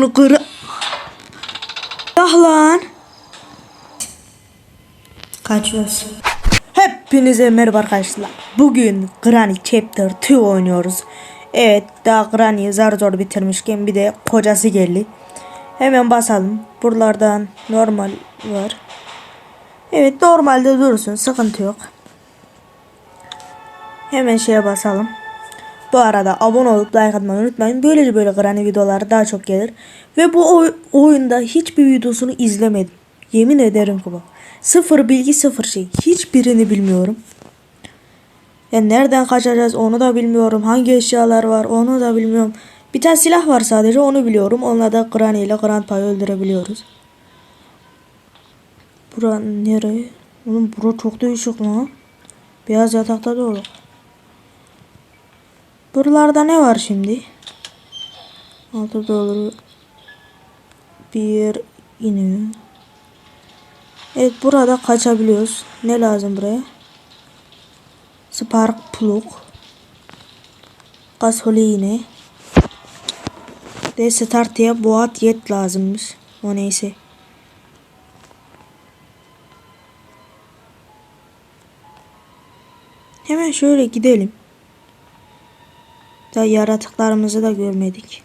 bunu kır... Ah lan. Kaçıyoruz. Hepinize merhaba arkadaşlar. Bugün Granny Chapter 2 oynuyoruz. Evet daha Granny'yi zar zor bitirmişken bir de kocası geldi. Hemen basalım. Buralardan normal var. Evet normalde dursun sıkıntı yok. Hemen şeye basalım. Bu arada abone olup like atmayı unutmayın. Böylece böyle Granny videoları daha çok gelir. Ve bu oy- oyunda hiçbir videosunu izlemedim. Yemin ederim ki bak. Sıfır bilgi sıfır şey. Hiçbirini bilmiyorum. Ya nereden kaçacağız onu da bilmiyorum. Hangi eşyalar var onu da bilmiyorum. Bir tane silah var sadece onu biliyorum. Onunla da Granny ile Grandpa'yı öldürebiliyoruz. Bura nereye? Oğlum bura çok değişik lan. Beyaz yatakta da olur. Buralarda ne var şimdi? Altı doları bir iniyor. Evet burada kaçabiliyoruz. Ne lazım buraya? Spark plug. Gasoline. De startya boğat yet lazımmış. O neyse. Hemen şöyle gidelim. Daha yaratıklarımızı da görmedik.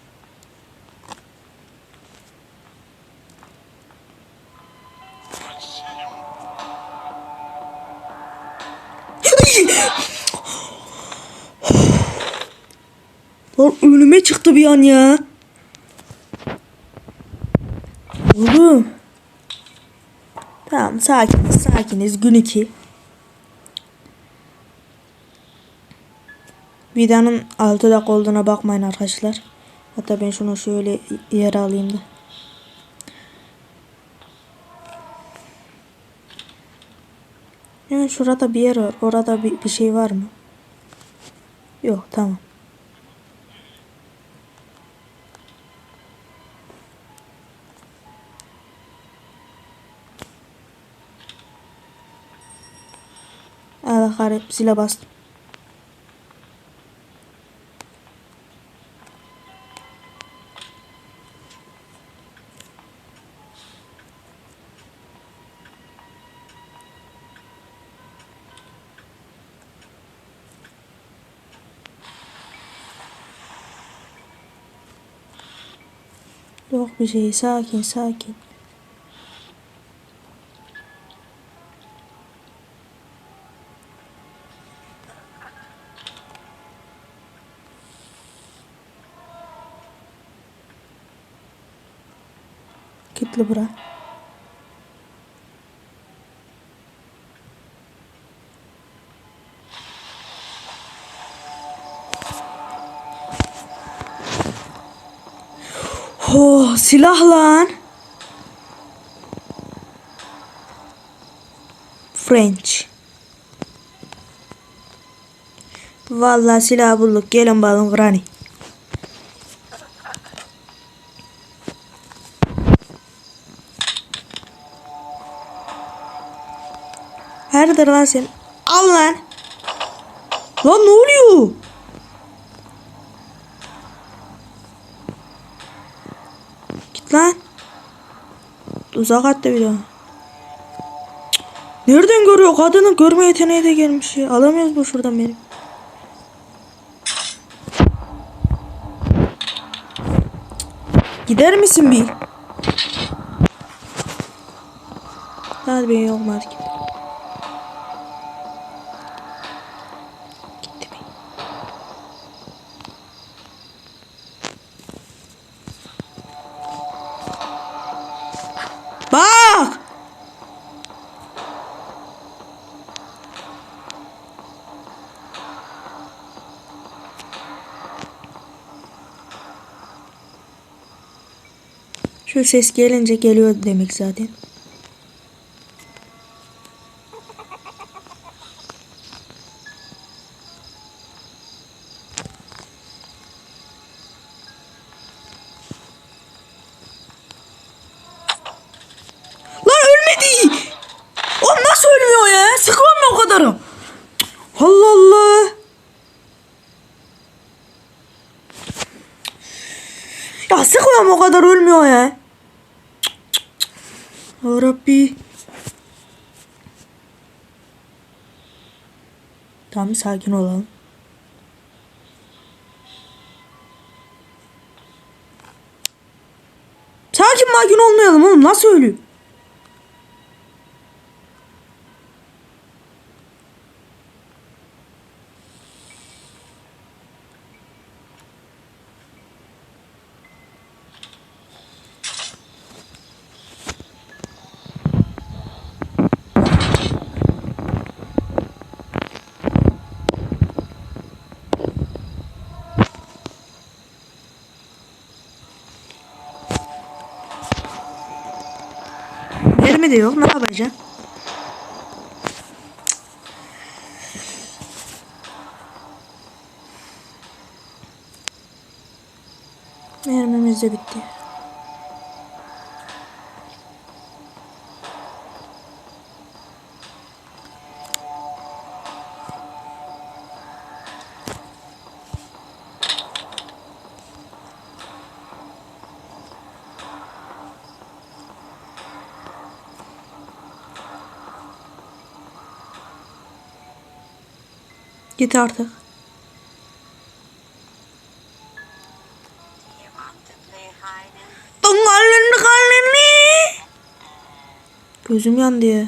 Lan önüme çıktı bir an ya. Oğlum. Tamam sakiniz sakiniz gün 2. Vidanın 6 dakika olduğuna bakmayın arkadaşlar. Hatta ben şunu şöyle yere alayım da. Hemen şurada bir yer var. Orada bir, bir şey var mı? Yok tamam. Allah kahretsin bastım. Yok bir şey sakin sakin. Kilitli bura. Oh silah lan. French. Vallahi silah bulduk. Gelin balon granny. Herdir lan sen? Al lan. Lan ne oluyor? Lan. Uzak attı bir daha. Nereden görüyor? Kadının görme yeteneği de gelmiş ya. Alamıyoruz mu şuradan benim? Gider misin bir? Hadi ben yok artık. Bak! Şu ses gelince geliyor demek zaten. Kadarı? Allah Allah. Ya sıkma vuruyorum o kadar ölmüyor ya. Ya Rabbi. Tamam sakin olalım. Sakin makin olmayalım oğlum nasıl ölüyor? Mermi de yok ne yapacağım? Mermimiz de bitti. Tongalını kalını. Gözüm yandı ya.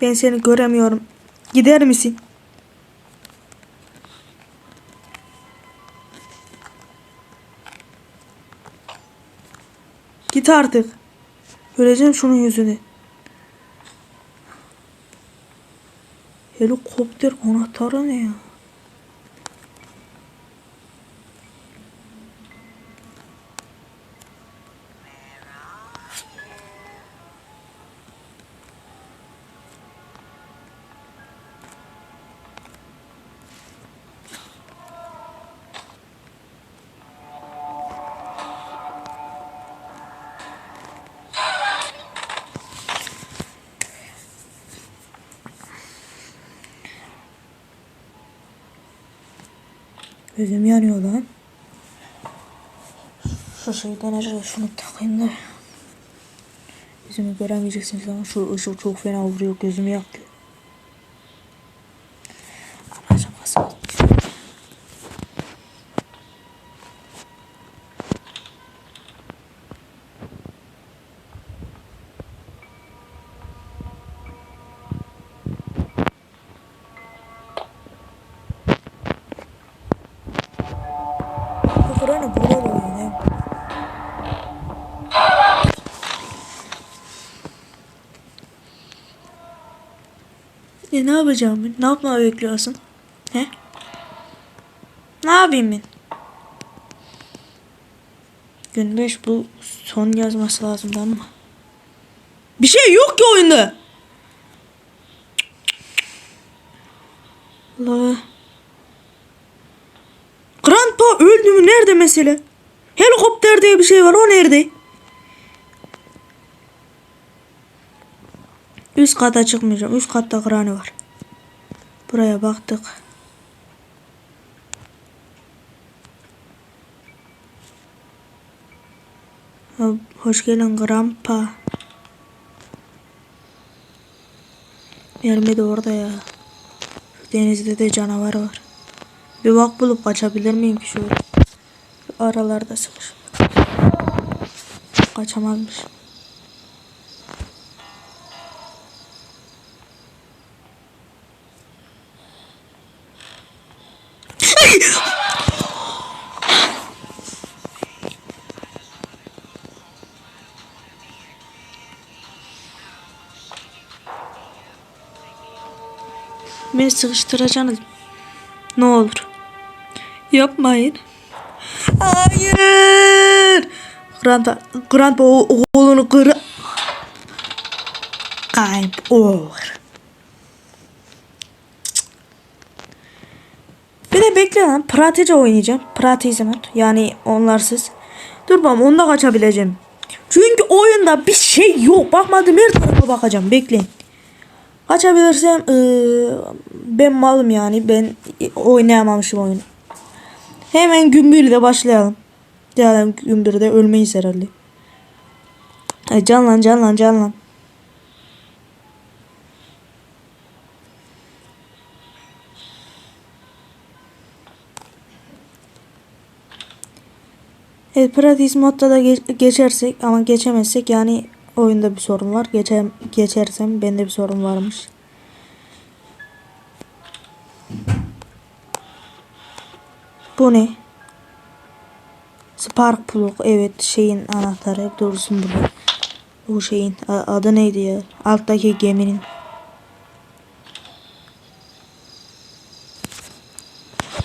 Ben seni göremiyorum. Gider misin? Git artık. Göreceğim şunun yüzünü. Helikopter anahtarı ne ya? Gözüm yanıyor lan. Şu şeyden acaba şunu takayım da. Yüzümü göremeyeceksiniz ama şu ışık çok fena vuruyor. Gözümü yaktı. E ne yapacağım ben? Ne yapmamı bekliyorsun? He? Ne yapayım ben? Gün 5 bu son yazması lazım ama. Bir şey yok ki oyunda. Allah. Grandpa öldü mü? Nerede mesele? Helikopter diye bir şey var. O nerede? Üst kata çıkmayacağım. Üst katta krani var. Buraya baktık. Hoş geldin Grandpa. Mermi de orada ya. Denizde de canavar var. Bir bak bulup kaçabilir miyim ki şöyle? Aralarda sıkış. Kaçamazmış. Beni sıkıştıracaksınız. Ne olur. Yapmayın. Hayır. Grandpa, Grandpa oğlunu kır... Kayıp olur. Bir de bekle lan. Pratice oynayacağım. Pratize mod. Yani onlarsız. Dur bakalım onda kaçabileceğim. Çünkü oyunda bir şey yok. Bakmadım her tarafa bakacağım. Bekleyin. Kaçabilirsem eee, ben malım yani. Ben oynayamamışım oyunu. Hemen gümbürde başlayalım. Yani gümbürde ölmeyiz herhalde. Ay canlan canlan canlan. Evet pratis modda da ge- geçersek ama geçemezsek yani oyunda bir sorun var. Geçer, geçersem bende bir sorun varmış. Bu ne? Spark plug evet şeyin anahtarı dursun burada. Bu şeyin adı neydi ya? Alttaki geminin.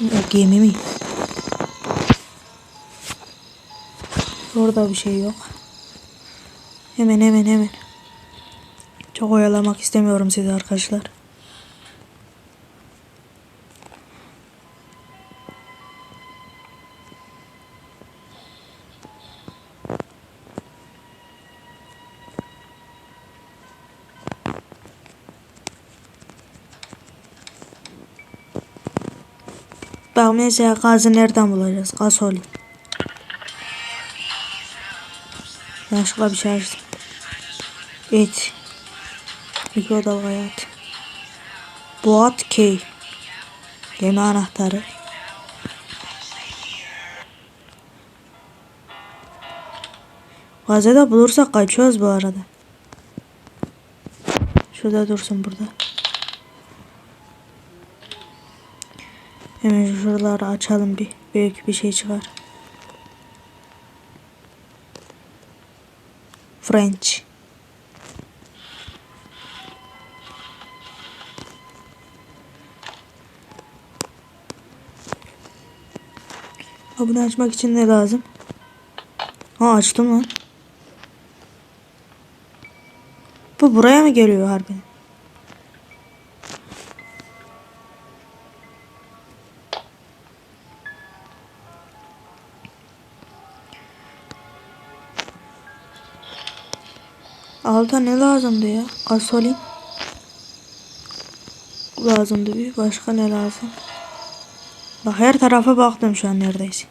O gemi mi? Orada bir şey yok. Hemen hemen hemen. Çok oyalamak istemiyorum sizi arkadaşlar. Bak mesela gazı nereden bulacağız? Gaz olayım. Yanlışlıkla bir şey açtım. Et. Mikrodalga hayat. Boğat key. Gemi anahtarı. Gazete bulursak kaçıyoruz bu arada. Şurada dursun burada. Hemen şuraları açalım bir. Belki bir şey çıkar. French. Bunu açmak için ne lazım? Ha açtım lan. Bu buraya mı geliyor harbiden? Alta ne lazımdı ya? Gasolin. Lazımdı bir. Başka ne lazım? Bak her tarafa baktım şu an neredeyse.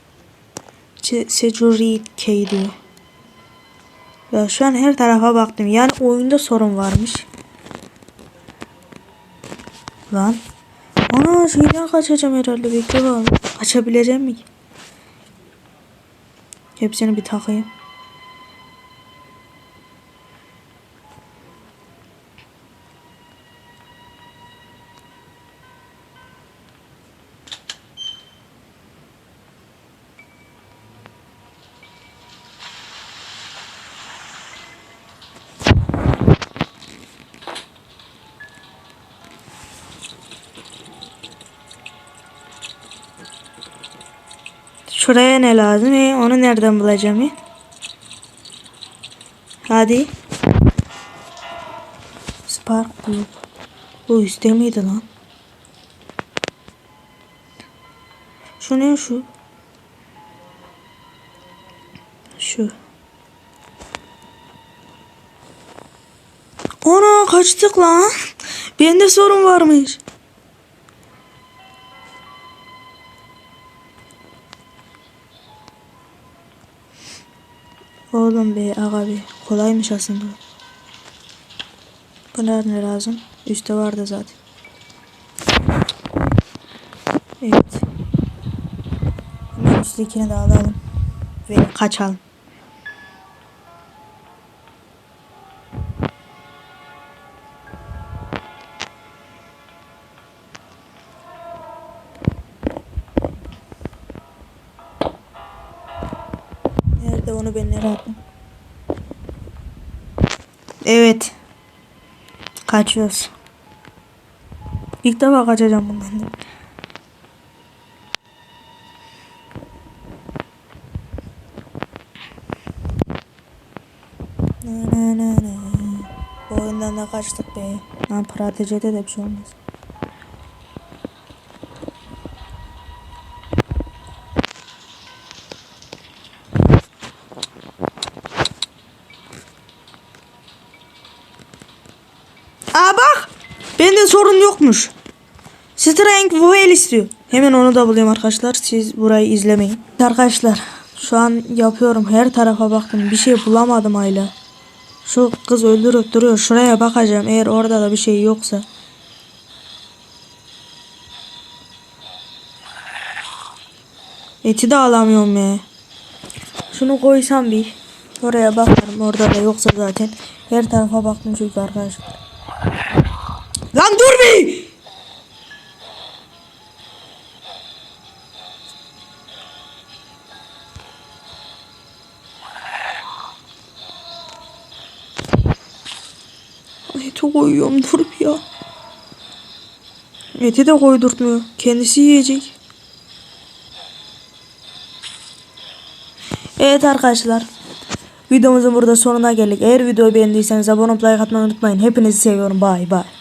Se- Security key diyor. Ya şu an her tarafa baktım. Yani oyunda sorun varmış. Lan. Ana şeyden kaçacağım herhalde. Bekle bakalım. Kaçabileceğim mi? Hepsini bir takayım. Şuraya ne lazım? E, onu nereden bulacağım ya? Hadi. Spark Blue. Bu üstte miydi lan? Şu ne şu? Şu. Ana kaçtık lan. Bende sorun varmış. Oğlum be aga be. Kolaymış aslında. Bana ne lazım? Üste vardı zaten. Evet. Üsttekini de alalım. Ve kaçalım. Attım? Evet. Kaçıyoruz. İlk defa kaçacağım bundan da. Ne ne ne ne. Bu oyundan da kaçtık be. Lan pratecede de bir şey olmaz. Aa bak. Bende sorun yokmuş. Strength Vuel istiyor. Hemen onu da bulayım arkadaşlar. Siz burayı izlemeyin. Arkadaşlar şu an yapıyorum. Her tarafa baktım. Bir şey bulamadım hala. Şu kız öldürüp duruyor. Şuraya bakacağım. Eğer orada da bir şey yoksa. Eti de alamıyorum ya. Şunu koysam bir. Oraya bakarım. Orada da yoksa zaten. Her tarafa baktım çünkü arkadaşlar. Lan dur bir! Eti koyuyorum dur bir ya. Eti de koydurtmuyor. Kendisi yiyecek. Evet arkadaşlar. Videomuzun burada sonuna geldik. Eğer videoyu beğendiyseniz abone olup like atmayı unutmayın. Hepinizi seviyorum. Bye bye.